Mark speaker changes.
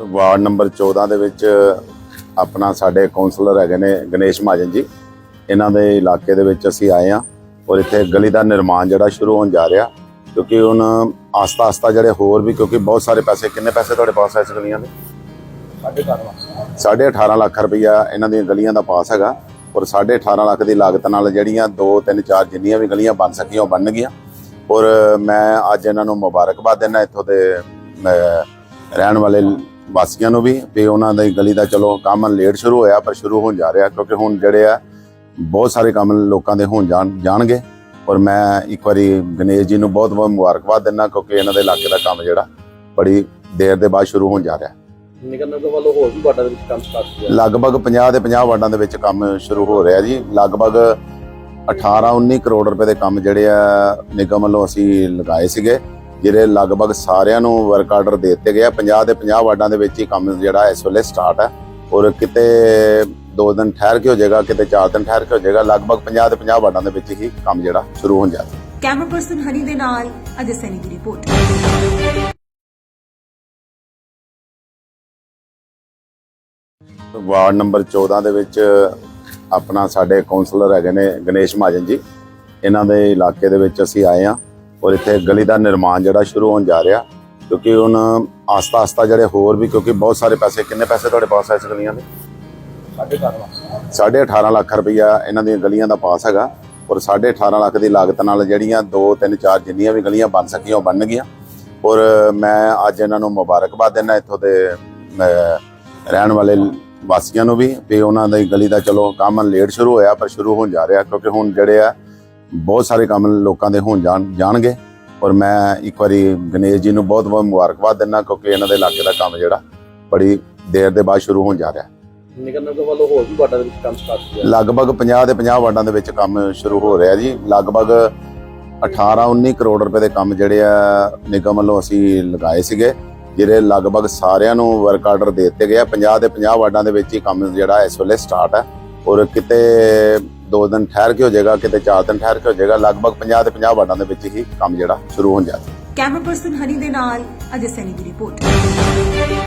Speaker 1: Ward number 14 ਦੇ ਵਿੱਚ ਆਪਣਾ ਸਾਡੇ ਕਾਉਂਸਲਰ ਹੈਗੇ ਨੇ ਗਣੇਸ਼ ਮਹਾਜਨ ਜੀ। ਇਹਨਾਂ ਦੇ ਇਲਾਕੇ ਦੇ ਵਿੱਚ ਅਸੀਂ ਆਏ ਆ ਔਰ ਇੱਥੇ ਗਲੀ ਦਾ ਨਿਰਮਾਣ ਜਿਹੜਾ ਸ਼ੁਰੂ ਹੋਣ ਜਾ ਰਿਹਾ, ਕਿਉਂਕਿ ਹੁਣ ਆਸਤਾ ਆਸਤਾ ਜਿਹੜੇ ਹੋਰ ਵੀ, ਕਿਉਂਕਿ ਬਹੁਤ ਸਾਰੇ ਪੈਸੇ, ਕਿੰਨੇ ਪੈਸੇ ਤੁਹਾਡੇ ਪਾਸ ਹੈ ਇਸ ਗਲੀਆਂ ਦੇ? ਸਾਢੇ 18 ਲੱਖ ਰੁਪਈਆ ਇਹਨਾਂ ਦੀਆਂ ਗਲੀਆਂ ਦਾ ਪਾਸ ਹੈਗਾ ਔਰ ਸਾਢੇ 18 ਲੱਖ ਦੀ ਲਾਗਤ ਨਾਲ ਜਿਹੜੀਆਂ 2 3 4 ਜਿੰਨੀਆਂ ਵੀ ਗਲੀਆਂ ਬਣ ਸਕੀਆਂ, ਉਹ ਬਣ ਗਈਆਂ। ਔਰ ਮੈਂ ਅੱਜ ਇਹਨਾਂ ਨੂੰ ਮੁਬਾਰਕਬਾਦ ਦਿੰਦਾ ਇੱਥੋਂ ਦੇ ਰਹਿਣ ਵਾਲੇ ਵਾਸੀਆਂ ਨੂੰ ਵੀ ਵੀ ਉਹਨਾਂ ਦੀ ਗਲੀ ਦਾ ਚਲੋ ਕੰਮ ਲੇਟ ਸ਼ੁਰੂ ਹੋਇਆ ਪਰ ਸ਼ੁਰੂ ਹੋਣ ਜਾ ਰਿਹਾ ਕਿਉਂਕਿ ਹੁਣ ਜਿਹੜੇ ਆ ਬਹੁਤ ਸਾਰੇ ਕੰਮ ਲੋਕਾਂ ਦੇ ਹੋਣ ਜਾਣ ਜਾਣਗੇ। ਔਰ ਮੈਂ ਇੱਕ ਵਾਰੀ ਗਣੇਸ਼ ਜੀ ਨੂੰ ਬਹੁਤ ਬਹੁਤ ਮੁਬਾਰਕਬਾਦ ਦਿੰਦਾ ਕਿਉਂਕਿ ਇਹਨਾਂ ਦੇ ਇਲਾਕੇ ਦਾ ਕੰਮ ਜਿਹੜਾ ਬੜੀ ਦੇਰ ਦੇ ਬਾਅਦ ਸ਼ੁਰੂ ਹੋਣ ਜਾ ਰਿਹਾ।
Speaker 2: ਨਿਗਮ ਨਗਰ ਵੱਲੋਂ ਹੋਰ ਵੀ ਵਾਰਡਾਂ ਦੇ ਵਿੱਚ ਕੰਮ ਸਟਾਰਟ ਕੀਤਾ
Speaker 1: ਲਗਭਗ 50 ਦੇ 50 ਵਾਰਡਾਂ ਦੇ ਵਿੱਚ ਕੰਮ ਸ਼ੁਰੂ ਹੋ ਰਿਹਾ ਜੀ। ਲਗਭਗ 18 19 ਕਰੋੜ ਰੁਪਏ ਦੇ ਕੰਮ ਜਿਹੜੇ ਆ ਨਿਗਮ ਵੱਲੋਂ ਅਸੀਂ ਲਗਾਏ ਸੀਗੇ। ਜਿਹੜੇ ਲਗਭਗ ਸਾਰਿਆਂ ਨੂੰ ਵਰਕ ਆਰਡਰ ਦੇ ਦਿੱਤੇ ਗਏ ਆ। 50 ਦੇ 50 ਵਾਰਡਾਂ ਦੇ ਵਿੱਚ ਹੀ ਕੰਮ ਜਿਹੜਾ ਇਸ ਵੇਲੇ ਸਟਾਰਟ ਹੈ ਔਰ ਕਿਤੇ ਦੋ ਦਿਨ ਠਹਿਰ ਕੇ ਹੋ ਜਾਏਗਾ ਕਿਤੇ ਚਾਰ ਦਿਨ ਠਹਿਰ ਕੇ ਹੋ ਜਾਏਗਾ ਲਗਭਗ 50 ਦੇ 50 ਵਾਰਡਾਂ ਦੇ ਵਿੱਚ ਹੀ ਕੰਮ ਜਿਹੜਾ ਸ਼ੁਰੂ ਹੋਣ ਜਾ ਰਿਹਾ।
Speaker 3: ਕੈਮਰਾ ਪਰਸਨ ਹਨੀ ਦੇ ਨਾਲ ਅਜੇ ਸੈਨੀ ਦੀ ਰਿਪੋਰਟ
Speaker 1: ਵਾਰਡ ਨੰਬਰ 14 ਦੇ ਵਿੱਚ ਆਪਣਾ ਸਾਡੇ ਕਾਉਂਸਲਰ ਹੈਗੇ ਨੇ ਗਣੇਸ਼ ਮਹਾਜਨ ਜੀ। ਇਹਨਾਂ ਦੇ ਇਲਾਕੇ ਦੇ ਵਿੱਚ ਅਸੀਂ ਆਏ ਆ ਔਰ ਇੱਥੇ ਗਲੀ ਦਾ ਨਿਰਮਾਣ ਜਿਹੜਾ ਸ਼ੁਰੂ ਹੋਣ ਜਾ ਰਿਹਾ ਕਿਉਂਕਿ ਹੁਣ ਆਸਤਾ ਆਸਤਾ ਜਿਹੜੇ ਹੋਰ ਵੀ ਕਿਉਂਕਿ ਬਹੁਤ ਸਾਰੇ ਪੈਸੇ ਕਿੰਨੇ ਪੈਸੇ ਤੁਹਾਡੇ ਪਾਸ ਇਸ ਗਲੀਆਂ ਦੇ?
Speaker 2: ਸਾਢੇ 18 ਲੱਖ।
Speaker 1: ਸਾਢੇ 18 ਲੱਖ ਰੁਪਈਆ ਇਹਨਾਂ ਦੀਆਂ ਗਲੀਆਂ ਦਾ ਪਾਸ ਹੈਗਾ ਔਰ ਸਾਢੇ 18 ਲੱਖ ਦੀ ਲਾਗਤ ਨਾਲ ਜਿਹੜੀਆਂ 2 3 4 ਜਿੰਨੀਆਂ ਵੀ ਗਲੀਆਂ ਬਣ ਸਕੀਆਂ ਉਹ ਬਣਨਗੀਆਂ ਔਰ ਮੈਂ ਅੱਜ ਇਹਨਾਂ ਨੂੰ ਮੁਬਾਰਕਬਾਦ ਦਿੰਦਾ ਇੱਥੋਂ ਦੇ ਰਹਿਣ ਵਾਲੇ ਵਾਸੀਆਂ ਨੂੰ ਵੀ ਵੀ ਉਹਨਾਂ ਦੀ ਗਲੀ ਦਾ ਚਲੋ ਕੰਮ ਲੇਟ ਸ਼ੁਰੂ ਹੋਇਆ ਪਰ ਸ਼ੁਰੂ ਹੋਣ ਜਾ ਰਿਹਾ ਕਿਉਂਕਿ ਹੁਣ ਜਿਹੜੇ ਆ ਬਹੁਤ ਸਾਰੇ ਕੰਮ ਲੋਕਾਂ ਦੇ ਹੋਣ ਜਾਣ ਜਾਣਗੇ। ਔਰ ਮੈਂ ਇੱਕ ਵਾਰੀ ਗਣੇਸ਼ ਜੀ ਨੂੰ ਬਹੁਤ ਬਹੁਤ ਮੁਬਾਰਕਬਾਦ ਦਿੰਦਾ ਕਿਉਂਕਿ ਇਹਨਾਂ ਦੇ ਇਲਾਕੇ ਦਾ ਕੰਮ ਜਿਹੜਾ ਬੜੀ ਦੇਰ ਦੇ ਬਾਅਦ ਸ਼ੁਰੂ ਹੋਣ ਜਾ ਰਿਹਾ।
Speaker 2: ਨਿਗਮ ਨਗਰ ਵੱਲੋਂ ਹੋਰ ਵੀ ਵਾਰਡਾਂ ਦੇ ਵਿੱਚ ਕੰਮ ਸਟਾਰਟ ਕੀਤਾ
Speaker 1: ਲਗਭਗ 50 ਦੇ 50 ਵਾਰਡਾਂ ਦੇ ਵਿੱਚ ਕੰਮ ਸ਼ੁਰੂ ਹੋ ਰਿਹਾ ਜੀ। ਲਗਭਗ 18 19 ਕਰੋੜ ਰੁਪਏ ਦੇ ਕੰਮ ਜਿਹੜੇ ਆ ਨਿਗਮ ਵੱਲੋਂ ਅਸੀਂ ਲਗਾਏ ਸੀਗੇ ਜਿਹੜੇ ਲਗਭਗ ਸਾਰਿਆਂ ਨੂੰ ਵਰਕ ਆਰਡਰ ਦੇ ਦਿੱਤੇ ਗਏ ਆ। 50 ਦੇ 50 ਵਾਰਡਾਂ ਦੇ ਵਿੱਚ ਹੀ ਕੰਮ ਜਿਹੜਾ ਇਸ ਵੇਲੇ ਸਟਾਰਟ ਹੈ ਔਰ ਕਿਤੇ ਦੋ ਦਿਨ ਠਹਿਰ ਕੇ ਹੋ ਜਾਏਗਾ, ਕਿਤੇ ਚਾਰ ਦਿਨ ਠਹਿਰ ਕੇ ਹੋ ਜਾਏਗਾ, ਲਗਭਗ 50 ਤੇ 50 ਵਾਰਡਾਂ ਦੇ ਵਿੱਚ ਹੀ ਕੰਮ ਜਿਹੜਾ ਸ਼ੁਰੂ ਹੋਣ ਜਾ
Speaker 3: ਕੈਮਰਾ ਪਰਸਨ ਹਨੀ ਦੇ ਨਾਲ ਅਜੇ ਸੈਨੀ ਦੀ ਰਿਪੋਰਟ।